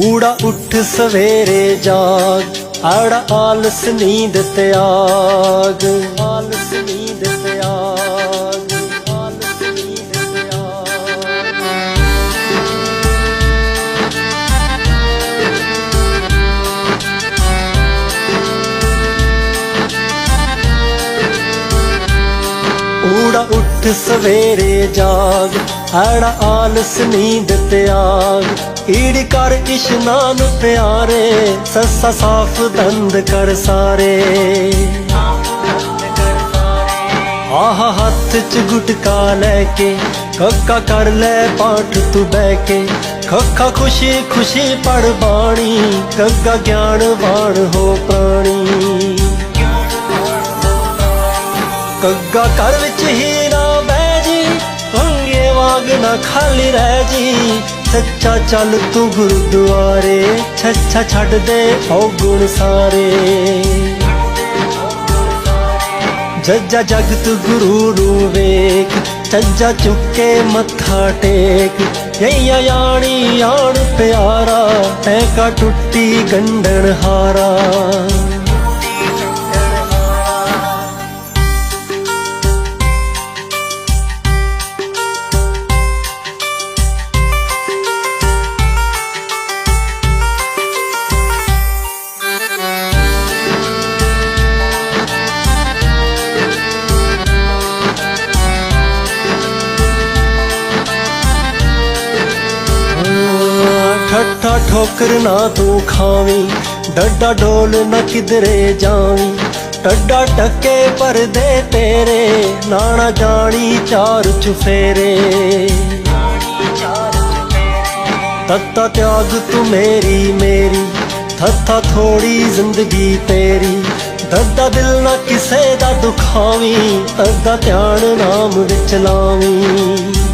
ਊੜਾ ਉੱਠ ਸਵੇਰੇ ਜਾਗ, ਆੜਾ ਆਲਸ ਨੀਂਦ ਤਿਆਗ ਆਲਸ ਨੀਂਦ ਤਿਆਗ ਆਲਸ ਨੀਂਦ ਤਿਆਗ ਊੜਾ ਉੱਠ ਸਵੇਰੇ ਜਾਗ ਆੜਾ ਆਲਸ ਨੀਂਦ ਤਿਆਗ ਈੜ ਕਰ ਇਸ਼ਨਾਨ ਪਿਆਰੇ, ਸੱਸਾ ਸਾਫ਼ ਦੰਦ ਕਰ ਸਾਰੇ। ਆਹ ਹੱਥ ਚ ਗੁਟਕਾ ਲੈ ਕੇ ਕੱਕਾ ਕਰ ਲੈ ਪਾਠ ਤੂੰ ਬਹਿ ਕੇ। ਖੱਖਾ ਖੁਸ਼ੀ ਖੁਸ਼ੀ ਪੜ ਬਾਣੀ, ਗੱਗਾ ਗਿਆਨ ਬਾਣ ਹੋ ਪ੍ਰਾਣੀ। ਗੱਗਾ ਘਰ ਵਿੱਚ ਹੀ ਨਾ ਖਾਲੀ ਰਹਿ ਜੀ। ਸੱਚਾ ਚੱਲ ਤੂੰ ਗੁਰਦੁਆਰੇ ਛੱਛਾ ਛੱਡ ਦੇ ਔ ਸਾਰੇ। ਜੱਜਾ ਜਗਤ ਗੁਰੂ ਨੂੰ ਵੇਖ ਚੱਜਾ ਚੁੱਕੇ ਮੱਥਾ ਟੇਕ। ਯਈਆ ਯਾਣੀ ਯਾਣ ਪਿਆਰਾ ਐ ਕਾ ਟੁੱਟੀ ਗੰਢਣ ਹਾਰਾ ਠੱਠਾ ਠੋਕਰ ਨਾ ਤੂੰ ਖਾਵੀਂ, ਡੱਡਾ ਡੋਲ ਨਾ ਕਿਧਰੇ ਜਾਵੀਂ। ਟੱਡਾ ਟੱਕੇ ਪਰਦੇ ਤੇਰੇ, ਨਾਣਾ ਜਾਣੀ ਚਾਰ ਚੁਫੇਰੇ ਤੱਤਾ ਤਿਆਗ ਤੂੰ ਮੇਰੀ ਮੇਰੀ ਥੱਥਾ ਥੋੜੀ ਜ਼ਿੰਦਗੀ ਤੇਰੀ। ਦੱਦਾ ਦਿਲ ਨਾ ਕਿਸੇ ਦਾ ਦੁਖਾਵੀਂ ਤੱਦਾ ਧਿਆਨ ਨਾਮ ਵਿੱਚ ਲਾਵੀਂ।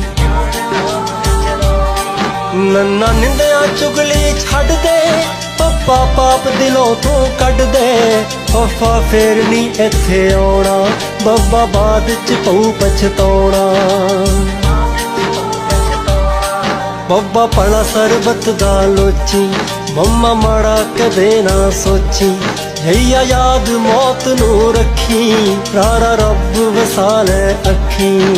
ਨੰਨਾ ਨਿੰਦਿਆ ਚੁਗਲੀ ਛੱਡ ਦੇ, ਪੱਪਾ ਪਾਪ ਦਿਲੋਂ ਤੂੰ ਕੱਢ ਦੇ। ਫਫਾ ਫੇਰ ਨੀ ਇੱਥੇ ਆਉਣਾ, ਬੱਬਾ ਬਾਦ ਚ ਪਊ ਪਛਤਾਉਣਾ। ਬੱਬਾ ਪੜਾ ਸਰਬਤ ਦਾ ਲੋਚੀ, ਮੰਮਾ ਮਾੜਾ ਕਦੇ ਨਾ ਸੋਚੀ। ਜਈਆ ਯਾਦ ਮੌਤ ਨੂੰ ਰੱਖੀ, ਰਾਰਾ ਰੱਬ ਵਸਾਲੇ ਅੱਖੀ।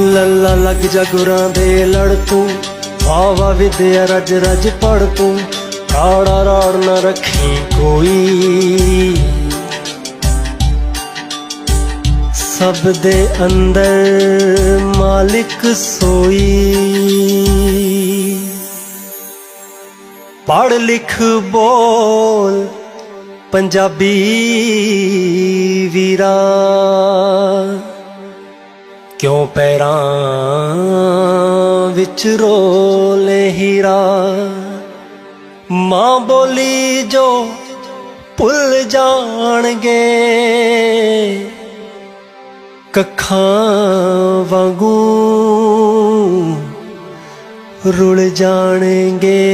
ਲੱਲਾ ਲੱਗ ਜਾ ਗੁਰਾਂ ਦੇ ਲੜ ਤੂੰ ਵਾਵਾ ਵਿਦਿਆ ਰਜ ਰਜ ਪੜ ਤੂੰ ਕਾੜਾ ਰਾੜ ਨਾ ਰੱਖੀ ਕੋਈ। ਸਭ ਦੇ ਅੰਦਰ ਮਾਲਿਕ ਸੋਈ। ਪੜ ਲਿਖ ਬੋਲ ਪੰਜਾਬੀ ਵੀਰਾ। ਕਿਉਂ ਪੈਰਾਂ ਵਿੱਚ ਰੋਲੇ ਹੀਰਾ? ਮਾਂ ਬੋਲੀ ਜੋ ਭੁੱਲ ਜਾਣਗੇ ਕੱਖਾਂ ਵਾਂਗੂ ਰੁਲ ਜਾਣਗੇ।